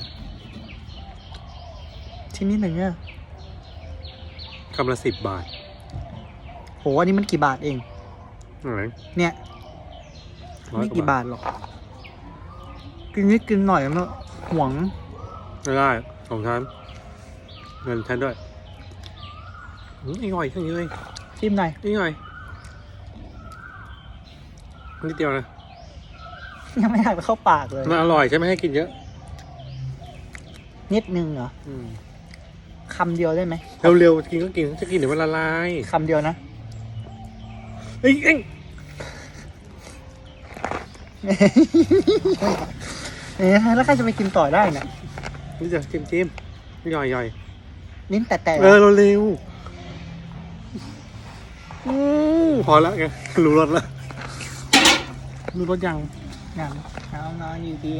นะชิ้นนี้หนึ่งเนี่ยคำละสิบบาทโหอันนี้มันกี่บาทเอง อะไรเนี่ย ร้อยไม่กกี่ว่าบาทบาทหรอก กินนิดกินหน่อยมันหวง ไม่ได้ของฉันเงินฉันด้วยอืมอร่อยทั้งนี้เลยจิ้มหน่อยอร่อยนิดเดียวนะ ยังไม่ได้ไปเข้าปากเลย มันอร่อยใช่ไหมให้กินเยอะ นิดนึงเหรออืมคำเดียวได้ไหมเร็วๆกินก็กินจะกินเดี๋ยวมันละลายคำเดียวนะเอ้ยเอ้ยเอ๊ะแล้วใครจะไปกินต่อได้เนี่ยนี่จะจิ้มจิ้มย่อยย่อยลิ้นแต่แต่เออเร็วๆอืมพอแล้วไงรู้รสแล้วรู้รสยังอย่างเอาน้อยอยู่ดี